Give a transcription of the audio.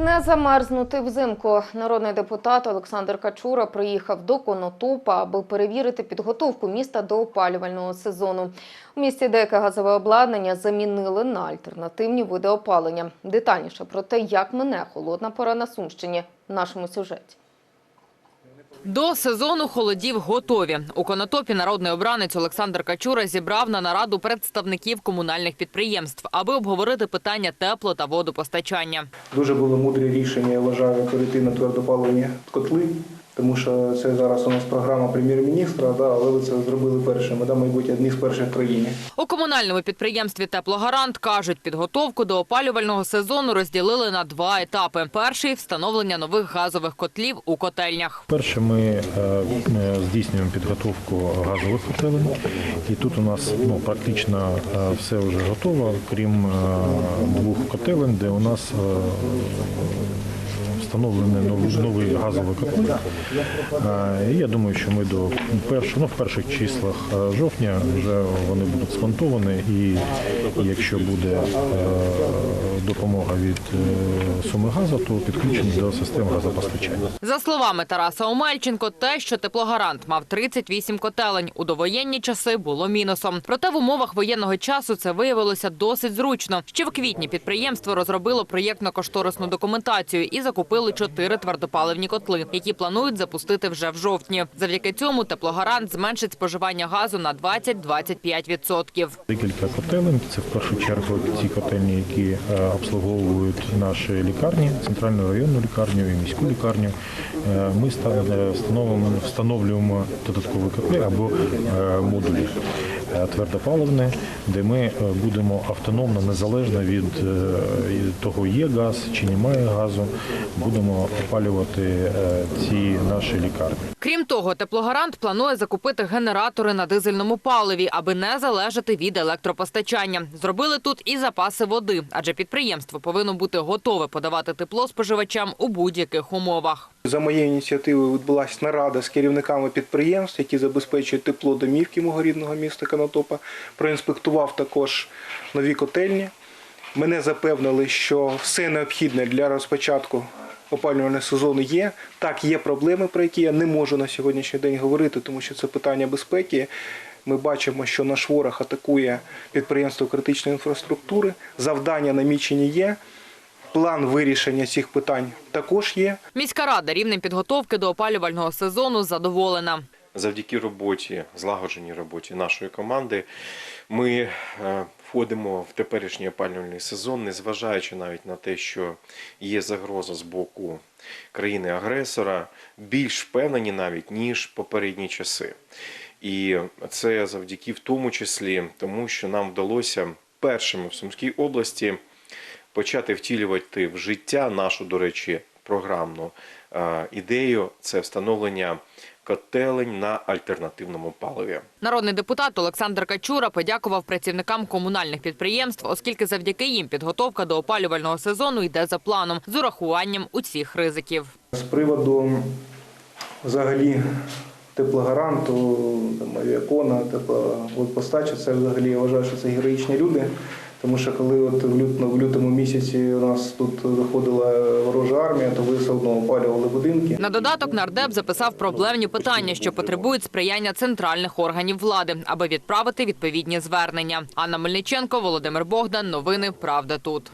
Не замерзнути взимку. Народний депутат Олександр Качура приїхав до Конотопа, аби перевірити підготовку міста до опалювального сезону. У місті деяке газове обладнання замінили на альтернативні види опалення. Детальніше про те, як мине холодна пора на Сумщині в нашому сюжеті. До сезону холодів готові. У Конотопі народний обранець Олександр Качура зібрав на нараду представників комунальних підприємств, аби обговорити питання тепло та водопостачання. Дуже були мудрі рішення, я вважаю, перейти на твердопаливні котли, тому що це зараз у нас програма прем'єр-міністра, да, але ви це зробили першими, да, мабуть, одні з перших в країні. У комунальному підприємстві «Теплогарант» кажуть, підготовку до опалювального сезону розділили на два етапи. Перший – встановлення нових газових котлів у котельнях. Перше, ми е, е, здійснюємо підготовку газових котелень, і тут у нас ну, практично е, все вже готово, крім е, двох котелень, де у нас нові газові котли. Е, я думаю, що ми до першого, ну, в перших числах е, жовтня вже вони будуть смонтовані, і якщо буде е, допомога від е, суми газу, то підключені до систем газопостачання. За словами Тараса Омельченко, те, що теплогарант мав 38 котелень, у довоєнні часи було мінусом. Проте в умовах воєнного часу це виявилося досить зручно. Ще в квітні підприємство розробило проєктно-кошторисну документацію і закупили чотири твердопаливні котли, які планують запустити вже в жовтні. Завдяки цьому теплогарант зменшить споживання газу на 20-25%. Декілька котелень. Це в першу чергу ті котельні, які е, обслуговують наші лікарні, центральну районну лікарню і міську лікарню. Е, Ми ста- встановимо, встановлюємо додаткові котли або е, модулі е, твердопаливне, де ми будемо автономно, незалежно від того, є газ чи немає газу, будемо опалювати ці наші лікарні. Крім того, теплогарант планує закупити генератори на дизельному паливі, аби не залежати від електропостачання. Зробили тут і запаси води, адже підприємство повинно бути готове подавати тепло споживачам у будь-яких умовах. За моєю ініціативою відбулася нарада з керівниками підприємств, які забезпечують тепло домівки мого рідного міста Конотопа. Проінспектував також нові котельні. Мене запевнили, що все необхідне для розпочатку опалювального сезону є. Так, є проблеми, про які я не можу на сьогоднішній день говорити, тому що це питання безпеки. Ми бачимо, що наш ворог атакує підприємство критичної інфраструктури. Завдання намічені є. План вирішення цих питань також є. Міська рада рівнем підготовки до опалювального сезону задоволена. Завдяки роботі, злагодженій роботі нашої команди, ми е, входимо в теперішній опалювальний сезон, незважаючи навіть на те, що є загроза з боку країни-агресора, більш впевнені навіть ніж попередні часи. І це завдяки в тому числі тому, що нам вдалося першими в Сумській області почати втілювати в життя нашу, до речі, програмну е, ідею це встановлення котелень на альтернативному паливі. Народний депутат Олександр Качура подякував працівникам комунальних підприємств, оскільки завдяки їм підготовка до опалювального сезону йде за планом з урахуванням усіх ризиків. З приводу взагалі теплогаранту, авіакона, тепловодпостачі, це взагалі я вважаю, що це героїчні люди. Тому що коли от в лютому, в лютому місяці у нас тут виходила ворожа армія, то ви все одно опалювали будинки. На додаток нардеп записав проблемні питання, що потребують сприяння центральних органів влади, аби відправити відповідні звернення. Анна Мельниченко, Володимир Богдан. Новини Правда тут.